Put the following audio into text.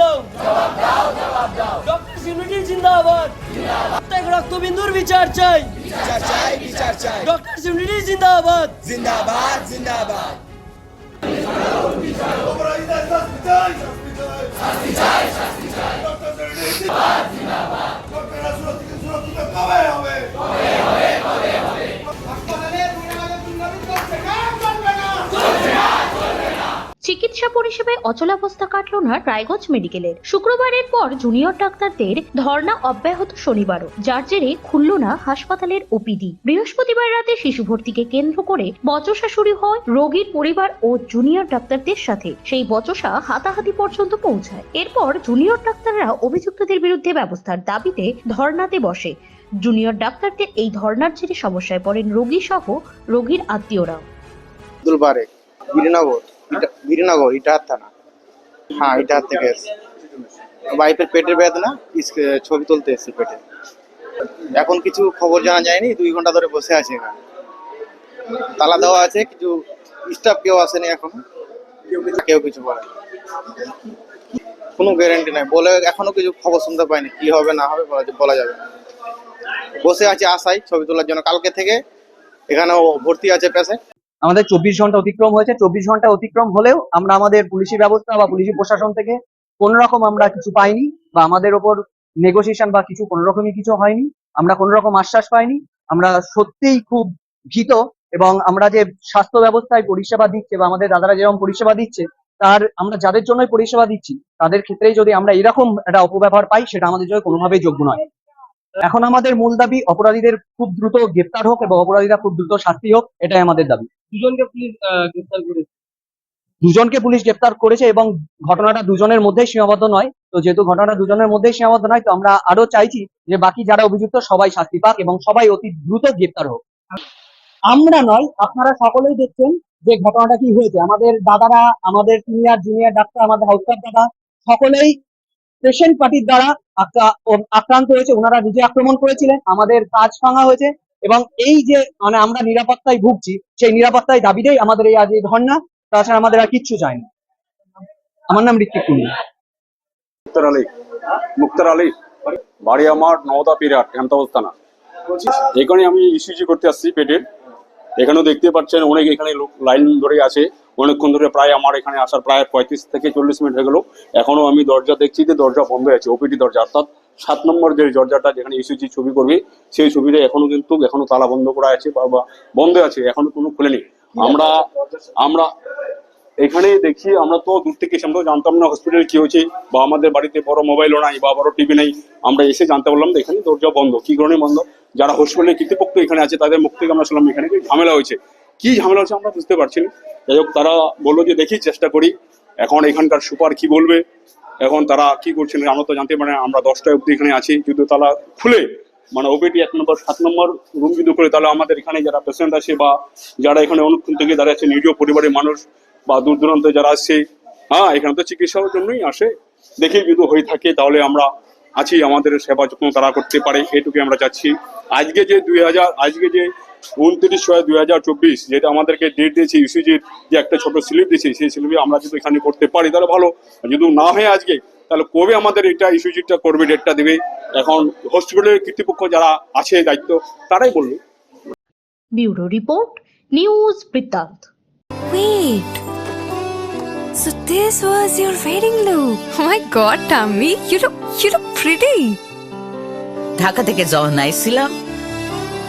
দাও। ডক্টর সিউনিটি জিন্দাবাদ। প্রত্যেক রক্তবিন্দুর বিচার চাই। বিচার চাই বিচার চাই। ডক্টর সিউনিটি জিন্দাবাদ। জিন্দাবাদ জিন্দাবাদ। শাস্তি চাই শাস্তি চাই। ডক্টরদের জিন্দাবাদ জিন্দাবাদ ডক্টররা সুরক্ষিত সুরক্ষিত কবে হবে কবে হবে কবে হবে হাসপাতালে দুনিয়াতে দুর্নীতি চলছে কেন চলবে না পরিষেবায় অচলাবস্থা কাটল না রায়গঞ্জ মেডিকেলের। শুক্রবারের পর জুনিয়র ডাক্তারদের ধর্ণা অব্যাহত শনিবারও, যার জেরে খুলল না হাসপাতালের ওপিডি। বৃহস্পতিবার রাতে শিশু ভর্তিকে কেন্দ্র করে বচসা শুরু হয় রোগীর পরিবার ও জুনিয়র ডাক্তারদের সাথে। সেই বচসা হাতাহাতি পর্যন্ত পৌঁছায়। এরপর জুনিয়র ডাক্তাররা অভিযুক্তদের বিরুদ্ধে ব্যবস্থার দাবিতে ধর্ণাতে বসে। জুনিয়র ডাক্তারদের এই ধর্ণার জেরে সমস্যায় পড়েন রোগী সহ রোগীর আত্মীয়রাও। বীরনগর বীরনগর ইটাহার থানা হ্যাঁ ইটাহার থেকে এসেছি। পেটের বেদনা ছবি তুলতে এসেছি পেটে। এখন কিছু খবর জানা যায়নি, দুই ঘণ্টা ধরে বসে আছে এখানে। তালা দেওয়া আছে, কিছু স্টাফ কেউ আসেনি এখন। কেউ কিছু বলে কোনো গ্যারেন্টি নাই। বলে এখনও কিছু খবর শুনতে পাইনি, কি হবে, না হবে, বলা- বলা যাবে বসে আছে আশায় ছবি তোলার জন্য। কালকে থেকে এখানেও ভর্তি আছে পেশেন্ট। আমাদের চব্বিশ ঘণ্টা অতিক্রম হয়েছে। চব্বিশ ঘণ্টা অতিক্রম হলেও আমরা আমাদের পুলিশি ব্যবস্থা বা পুলিশি প্রশাসন থেকে কোন রকম আমরা কিছু পাইনি বা আমাদের ওপর নেগোসিয়েশন বা কিছু কোনো রকমই কিছু হয়নি। আমরা কোনো রকম আশ্বাস পাইনি। আমরা সত্যিই খুব ভীত এবং আমরা যে স্বাস্থ্য ব্যবস্থায় পরিষেবা দিচ্ছে বা আমাদের দাদারা যেরকম পরিষেবা দিচ্ছে, তার আমরা যাদের জন্যই পরিষেবা দিচ্ছি, তাদের ক্ষেত্রেই যদি আমরা এরকম একটা অপব্যবহার পাই, সেটা আমাদের জন্য কোনোভাবেই যোগ্য নয়। এখন আমাদের মূল দাবি, অপরাধীদের খুব দ্রুত গ্রেপ্তার হোক এবং অপরাধীরা খুব দ্রুত শাস্তি হোক, এটাই আমাদের দাবি। দুজনকে পুলিশ গ্রেফতার করেছে। দুজনকে পুলিশ গ্রেপ্তার করেছে এবং ঘটনাটা দুজনের মধ্যেই সীমাবদ্ধ নয়। তো যেহেতু ঘটনাটা দুজনের মধ্যেই সীমাবদ্ধ নয়, তো আমরা আরও চাইছি যে বাকি যারা অভিযুক্ত সবাই শাস্তি পাক এবং সবাই অতি দ্রুত গ্রেপ্তার হোক। আমরা নয়, আপনারা সকলেই দেখছেন যে ঘটনাটা কি হয়েছে। আমাদের দাদারা, আমাদের সিনিয়র, জুনিয়র ডাক্তার, আমাদের হাউসার দাদা, সকলেই পেশেন্ট পার্টির দ্বারা আক্রা- আক্রান্ত হয়েছে। ওনারা নিজে আক্রমণ করেছিলেন। আমাদের কাজ ভাঙা হয়েছে। এবং এই যে মানে আমরা নিরাপত্তায় ভুগছি, সেই নিরাপত্তায় দাবিতেই আমাদের এই আজ এই ধর্ণা, তাছাড়া আমাদের আর কিচ্ছু চাই না। আমার নাম ঋত্বিক কুন্ডু। মুক্তার আলী। মুক্তার আলী বাড়ি আমার নওদা পিরাট হেমতাবাদ থানা। এখানে আমি ইসিজি করতে আসছি পেটের এখানেও দেখতে পাচ্ছেন অনেক এখানে লোক লাইন ধরে আছে। অনেকক্ষণ ধরে প্রায় আমার এখানে আসার প্রায় পঁয়ত্রিশ থেকে চল্লিশ মিনিট হয়ে গেল। এখনও আমি দরজা দেখছি যে দরজা বন্ধ আছে, ওপিডি দরজা, অর্থাৎ সাত নম্বর যে দরজাটা যেখানে ইসিজি ছবি করবে, সেই ছবিটা এখনও কিন্তু এখনও তালা বন্ধ করা আছে বা বন্ধ আছে, এখনও কোনো খুলেনি। আমরা আমরা এখানে দেখি, আমরা তো দূর থেকে এসে জানতাম না হসপিটাল কি হয়েছে বা আমাদের বাড়িতে বড় মোবাইলও নাই বা বড় টিভি নেই। আমরা এসে জানতে পারলাম এখানে দরজা বন্ধ। কি কারণে বন্ধ? যারা হসপিটালে কর্তৃপক্ষ এখানে আছে, তাদের মুখ থেকে আমরা শুনলাম এখানে ঝামেলা হয়েছে। কি ঝামেলা হচ্ছে আমরা বুঝতে পারছি না। যাই হোক, তারা বলল যে, দেখি, চেষ্টা করি। এখন এখানকার সুপার কি বলবে? এখন তারা কি করছেন আমরা তো জানতে পারি। আমরা দশটায় অব্দি এখানে আছি কিন্তু তারা খুলে মানে ওপিটি এক নম্বর, সাত নম্বর রুম যদি করে তাহলে আমাদের এখানে যারা পেশেন্ট আছে বা যারা এখানে অনেকক্ষণ থেকে দাঁড়িয়ে আছে নিজ পরিবারের মানুষ বা দূর দূরান্তে যারা আসছে হ্যাঁ এখানে তো চিকিৎসার জন্যই আসে দেখি যদি হয়ে থাকে, তাহলে আমরা আছি, আমাদের সেবা যত্ন তারা করতে পারে এটুকু আমরা চাচ্ছি আজকে যে দুই হাজার, আজকে যে উনত্রিশ ছয় দুই হাজার চব্বিশ যেটা আমাদেরকে ডেট দিয়েছে ইউসিজির যে একটা ছোট স্লিপ দিয়েছে সেই স্লিপে আমরা যদি এখানে করতে পারি তাহলে ভালো যদি না হয় আজকে তাহলে কবে আমাদের এটা ইস্যুজিটা করবে ডেটটা দেবে এখন হসপিটালের কর্তৃপক্ষ যারা আছে দায়িত্ব তারাই বলবে ব্যুরো রিপোর্ট নিউজ বৃত্তান্ত Wait. So this was your wedding look. Oh my god, Tammy, you look you look pretty. Dhaka থেকে যখন আইছিলাম